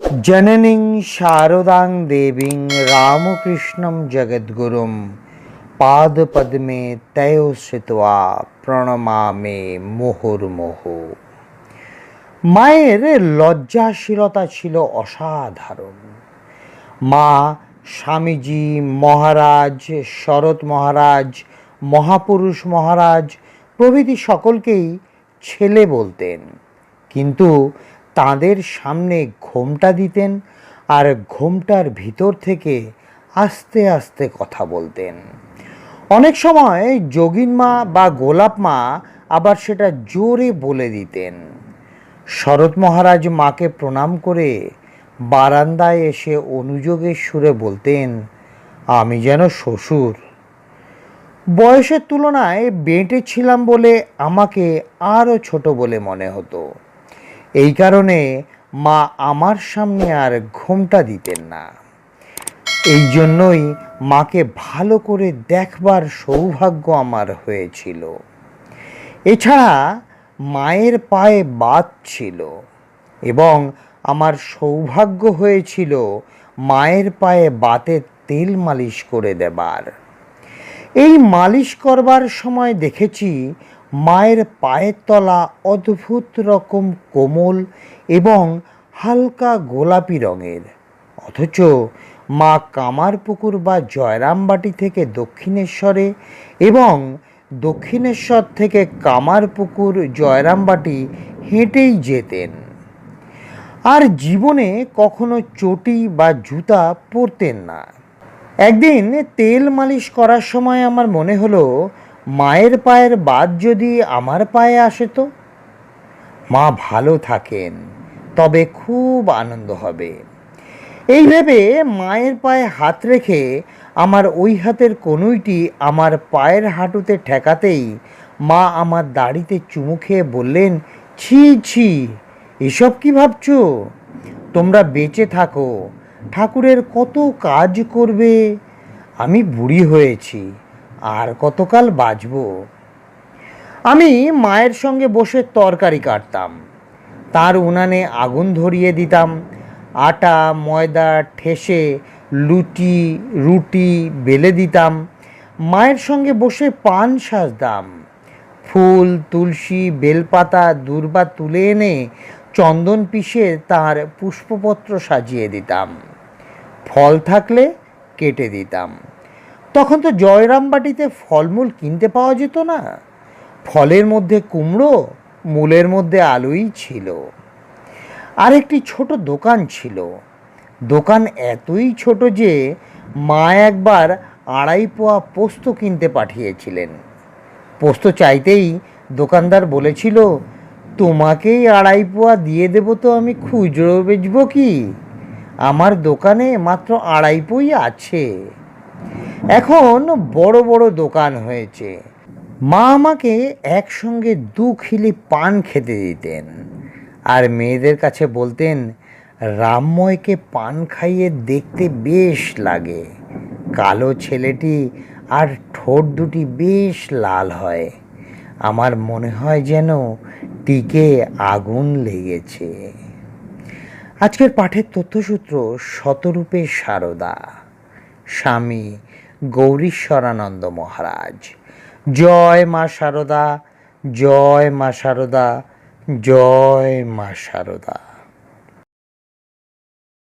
জননীং শারদাং দেবীং রামকৃষ্ণং জগদ্গুরুম পাদপদ্মে তয় শ্রিত্বা প্রণমামে মুহুর্মুহ। মায়ের লজ্জাশীলতা ছিল অসাধারণ। মা স্বামীজি, মহারাজ, শরৎ মহারাজ, মহাপুরুষ মহারাজ প্রভৃতি সকলকেই ছেলে বলতেন। কিন্তু তাদের সামনে ঘোমটা দিতেন আর ঘোমটার ভিতর থেকে আস্তে আস্তে কথা বলতেন। অনেক সময় যোগিন মা বা গোলাপ মা আবার সেটা জোরে বলে দিতেন। শরৎ মহারাজ মাকে প্রণাম করে বারান্দায় এসে অনুযোগের সুরে বলতেন, আমি যেন শ্বশুর। বয়সের তুলনায় বেঁটে ছিলাম বলে আমাকে আরও ছোট বলে মনে হতো। এই কারণে মা আমার সামনে আর ঘোমটা দিতেন না। এই জন্যই মাকে ভালো করে দেখবার সৌভাগ্য আমার হয়েছিল। এছাড়া মায়ের পায়ে বাত ছিল এবং আমার সৌভাগ্য হয়েছিল মায়ের পায়ে বাতের তেল মালিশ করে দেবার। এই মালিশ করবার সময় দেখেছি মায়ের পায়ের তলা অদ্ভুত রকম কোমল এবং হালকা গোলাপি রঙের। অথচ মা কামারপুকুর বা জয়রামবাটি থেকে দক্ষিণেশ্বরে এবং দক্ষিণেশ্বর থেকে কামারপুকুর, জয়রামবাটি হেঁটেই যেতেন। আর জীবনে কখনো চটি বা জুতা পরতেন না। একদিন তেল মালিশ করার সময় আমার মনে হলো মায়ের পায়ের বাদ যদি আমার পায়ে আসে তো? মা ভালো থাকেন, তবে খুব আনন্দ হবে। এই ভেবে মায়ের পায়ে হাত রেখে আমার ওই হাতের কনুইটি আমার পায়ের হাঁটুতে ঠেকাতেই মা আমার দাড়িতে চুমু খেয়ে বললেন, ছি ছি, এসব কি ভাবছ? তোমরা বেঁচে থাকো, ঠাকুরের কত কাজ করবে? আমি বুড়ি হয়েছি। আর কতকাল বাঁচব? আমি মায়ের সঙ্গে বসে তরকারি কাটতাম। তার উনানে আগুন ধরিয়ে দিতাম। আটা, ময়দা, ঠেসে লুটি রুটি বেলে দিতাম। মায়ের সঙ্গে বসে পান সাজতাম। ফুল, তুলসী, বেলপাতা, দূর্বা তুলে এনে চন্দন পিষে তার পুষ্পপত্র সাজিয়ে দিতাম। ফল থাকলে কেটে দিতাম। তখন তো জয়রামবাটিতে ফলমূল কিনতে পাওয়া যেত না। ফলের মধ্যে কুমড়ো, মূলের মধ্যে আলুই ছিল। আর একটি ছোট দোকান ছিল। দোকান এতই ছোট যে মা একবার আড়াই পোয়া পোস্ত কিনতে পাঠিয়েছিলেন। পোস্ত চাইতেই দোকানদার বলেছিল, তোমাকেই আড়াই পোয়া দিয়ে দেবো তো আমি খুচরো বেচবো কি? আমার দোকানে মাত্র আড়াই পই আছে। এখন বড় বড় দোকান হয়েছে। মা আমাকে একসঙ্গে দু খিলি পান খেতে দিতেন। আর মেয়েদের কাছে বলতেন, রামময়কে পান খাইয়ে দেখতে বেশ লাগে। কালো ছেলেটি আর ঠোঁট দুটি বেশ লাল হয়। আমার মনে হয় যেন টিকে আগুন লেগেছে। আজকের পাঠের তথ্যসূত্র শতরূপে সারদা। স্বামী গৌরীশ্বরানন্দ মহারাজ। জয় মা সারদা জয় মা সারদা জয় মা সারদা।